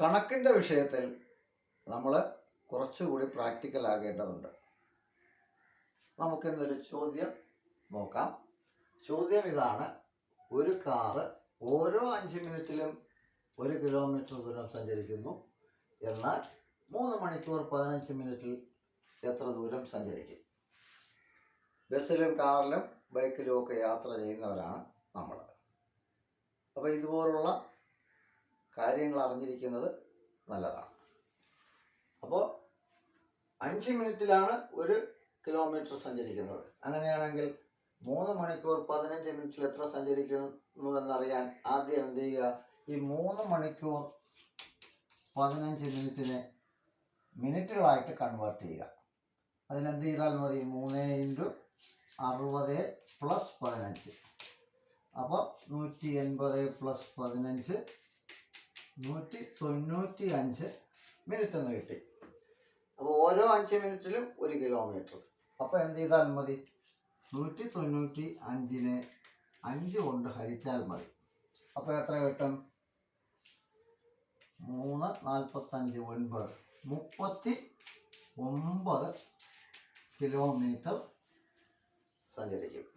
കണക്കിന്റെ വിഷയത്തിൽ നമ്മൾ കുറച്ചുകൂടി പ്രാക്ടിക്കൽ ആകേണ്ടതുണ്ട്. നമുക്കിന്നൊരു ചോദ്യം നോക്കാം. ചോദ്യം ഇതാണ്. ഒരു കാറ് ഓരോ അഞ്ച് മിനിറ്റിലും ഒരു കിലോമീറ്റർ ദൂരം സഞ്ചരിക്കുന്നു. എന്നാൽ മൂന്ന് മണിക്കൂർ പതിനഞ്ച് മിനിറ്റിൽ എത്ര ദൂരം സഞ്ചരിക്കും? ബസ്സിലും കാറിലും ബൈക്കിലും ഒക്കെ യാത്ര ചെയ്യുന്നവരാണ് നമ്മൾ അപ്പോൾ ഇതുപോലുള്ള കാര്യങ്ങൾ അറിഞ്ഞിരിക്കുന്നത് നല്ലതാണ്. അപ്പോൾ അഞ്ച് മിനിറ്റിലാണ് ഒരു കിലോമീറ്റർ സഞ്ചരിക്കുന്നത്. അങ്ങനെയാണെങ്കിൽ മൂന്ന് മണിക്കൂർ പതിനഞ്ച് മിനിറ്റിൽ എത്ര സഞ്ചരിക്കുന്നു എന്നറിയാൻ ആദ്യം എന്ത് ചെയ്യുക? ഈ മൂന്ന് മണിക്കൂർ പതിനഞ്ച് മിനിറ്റിനെ മിനിറ്റുകളായിട്ട് കൺവേർട്ട് ചെയ്യുക. അതിനെന്ത് ചെയ്താൽ മതി? മൂന്ന് ഇന്റു അറുപത് പ്ലസ് പതിനഞ്ച്. അപ്പോൾ നൂറ്റി എൺപത് പ്ലസ് പതിനഞ്ച് നൂറ്റി തൊണ്ണൂറ്റി അഞ്ച് മിനിറ്റ് എന്ന് കിട്ടി. അപ്പോൾ ഓരോ അഞ്ച് മിനിറ്റിലും ഒരു കിലോമീറ്റർ അപ്പോൾ എന്ത് ചെയ്താൽ മതി? നൂറ്റി തൊണ്ണൂറ്റി അഞ്ചിനെ അഞ്ച് കൊണ്ട് ഹരിച്ചാൽ മതി. അപ്പോൾ എത്ര കിട്ടും? മൂന്ന് നാൽപ്പത്തഞ്ച് ഒൻപത്. മുപ്പത്തി ഒമ്പത് കിലോമീറ്റർ സഞ്ചരിക്കും.